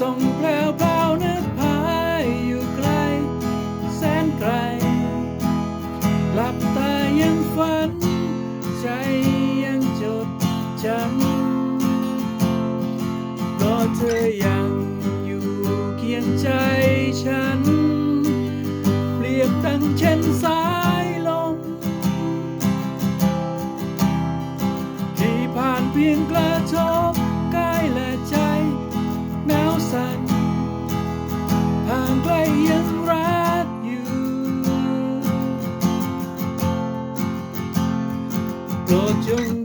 ส่งแปลวเปล่านึกพายอยู่ไกล แสนไกล หลับตายังฝัน ใจยังจดจำก็เธออยาก প্রচণ্ড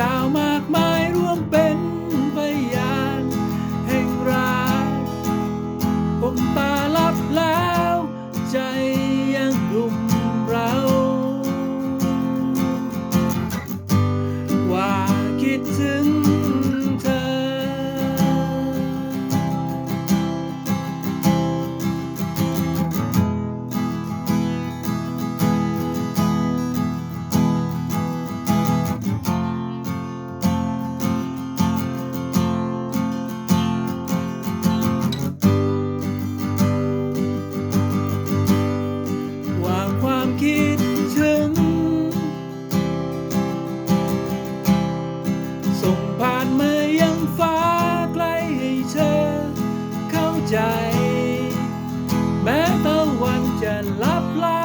ราวมากมายร่วมเป็นพยานแห่งรักผมตา and love life.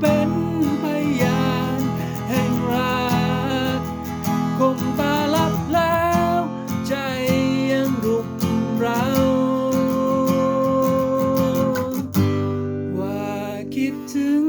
เป็นพยานแห่งรักคมตาลับแล้ว ใจยังรุกเราว่าคิดถึง